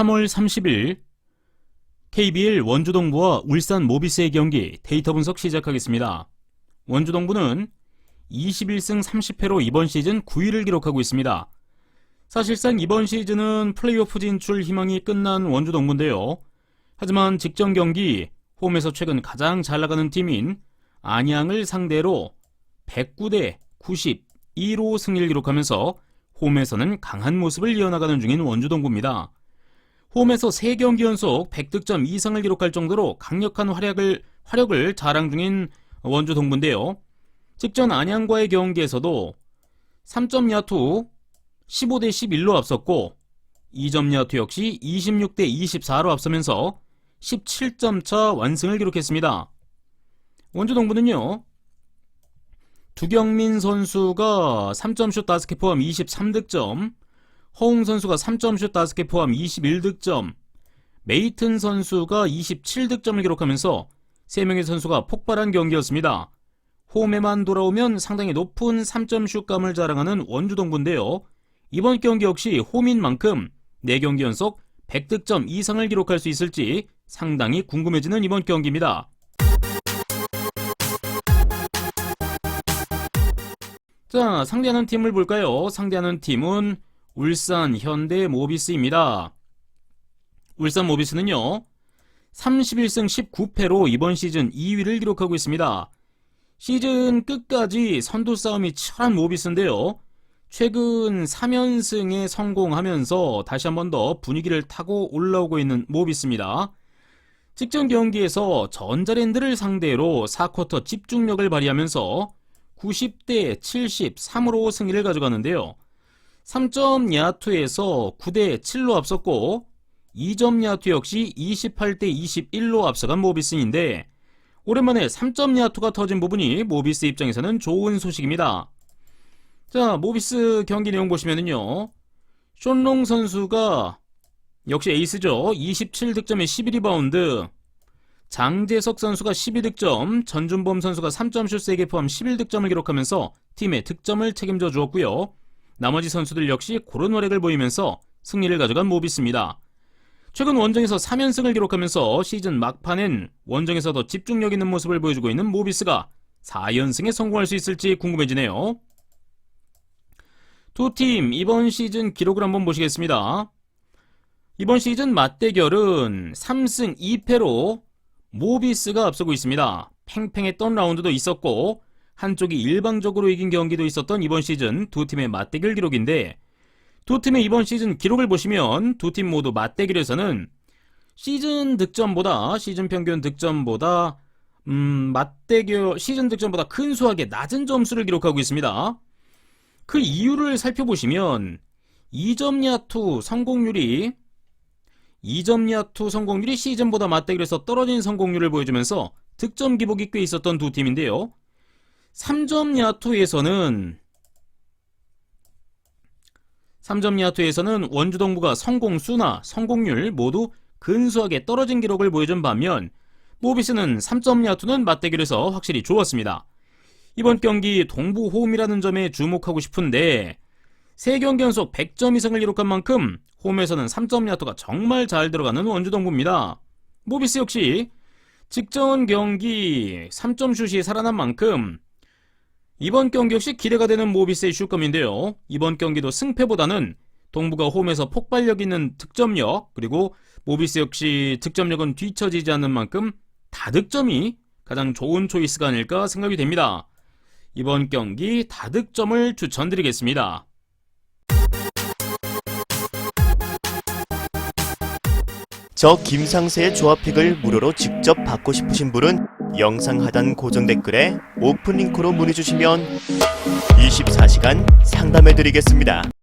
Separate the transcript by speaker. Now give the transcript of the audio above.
Speaker 1: 3월 30일 KBL 원주동부와 울산 모비스의 경기 데이터 분석 시작하겠습니다. 원주동부는 21승 30패로 이번 시즌 9위를 기록하고 있습니다. 사실상 이번 시즌은 플레이오프 진출 희망이 끝난 원주동부인데요. 하지만 직전 경기 홈에서 최근 가장 잘 나가는 팀인 안양을 상대로 109대 92로 승리를 기록하면서 홈에서는 강한 모습을 이어나가는 중인 원주동부입니다. 홈에서 3경기 연속 100득점 이상을 기록할 정도로 강력한 활약을, 활약을 자랑 중인 원주 동부인데요. 직전 안양과의 경기에서도 3점 야투 15대 11로 앞섰고 2점 야투 역시 26대 24로 앞서면서 17점 차 완승을 기록했습니다. 원주 동부는요. 두경민 선수가 3점슛 5개 포함 23득점, 허웅 선수가 3점슛 5개 포함 21득점, 메이튼 선수가 27득점을 기록하면서 3명의 선수가 폭발한 경기였습니다. 홈에만 돌아오면 상당히 높은 3점슛감을 자랑하는 원주동부인데요. 이번 경기 역시 홈인 만큼 4경기 연속 100득점 이상을 기록할 수 있을지 상당히 궁금해지는 이번 경기입니다. 자, 상대하는 팀을 볼까요? 상대하는 팀은 울산 현대 모비스입니다. 울산 모비스는요, 31승 19패로 이번 시즌 2위를 기록하고 있습니다. 시즌 끝까지 선두 싸움이 치열한 모비스인데요. 최근 3연승에 성공하면서 다시 한 번 더 분위기를 타고 올라오고 있는 모비스입니다. 직전 경기에서 전자랜드를 상대로 4쿼터 집중력을 발휘하면서 90대 73으로 승리를 가져가는데요. 3점 야투에서 9대 7로 앞섰고 2점 야투 역시 28대 21로 앞서간 모비스인데 오랜만에 3점 야투가 터진 부분이 모비스 입장에서는 좋은 소식입니다. 자, 모비스 경기 내용 보시면은요. 쇼롱 선수가 역시 에이스죠. 27득점에 11리바운드. 장재석 선수가 12득점, 전준범 선수가 3점슛 3개 포함 11득점을 기록하면서 팀의 득점을 책임져 주었고요. 나머지 선수들 역시 고른 활약을 보이면서 승리를 가져간 모비스입니다. 최근 원정에서 3연승을 기록하면서 시즌 막판엔 원정에서 더 집중력 있는 모습을 보여주고 있는 모비스가 4연승에 성공할 수 있을지 궁금해지네요. 두 팀 이번 시즌 기록을 한번 보시겠습니다. 이번 시즌 맞대결은 3승 2패로 모비스가 앞서고 있습니다. 팽팽했던 라운드도 있었고 한쪽이 일방적으로 이긴 경기도 있었던 이번 시즌 두 팀의 맞대결 기록인데 두 팀의 이번 시즌 기록을 보시면 두 팀 모두 맞대결에서는 시즌 득점보다 시즌 평균 득점보다 음, 맞대결 시즌 득점보다 근소하게 낮은 점수를 기록하고 있습니다. 그 이유를 살펴보시면 2점 야투 성공률이 2점 야투 성공률이 시즌보다 맞대결에서 떨어진 성공률을 보여주면서 득점 기복이 꽤 있었던 두 팀인데요. 3점 야투에서는 3점 야투에서는 원주동부가 성공수나 성공률 모두 근소하게 떨어진 기록을 보여준 반면 모비스는 3점 야투는 맞대결에서 확실히 좋았습니다. 이번 경기 동부 호음이라는 점에 주목하고 싶은데 3경기 연속 100점 이상을 기록한 만큼 홈에서는 3점 야투가 정말 잘 들어가는 원주동부입니다. 모비스 역시 직전 경기 3점 슛이 살아난 만큼 이번 경기 역시 기대가 되는 모비스의 슛감인데요. 이번 경기도 승패보다는 동부가 홈에서 폭발력 있는 득점력 그리고 모비스 역시 득점력은 뒤처지지 않는 만큼 다득점이 가장 좋은 초이스가 아닐까 생각이 됩니다. 이번 경기 다득점을 추천드리겠습니다.
Speaker 2: 저 김상세의 조합픽을 무료로 직접 받고 싶으신 분은 영상 하단 고정 댓글에 오픈 링크로 문의 주시면 24시간 상담해 드리겠습니다.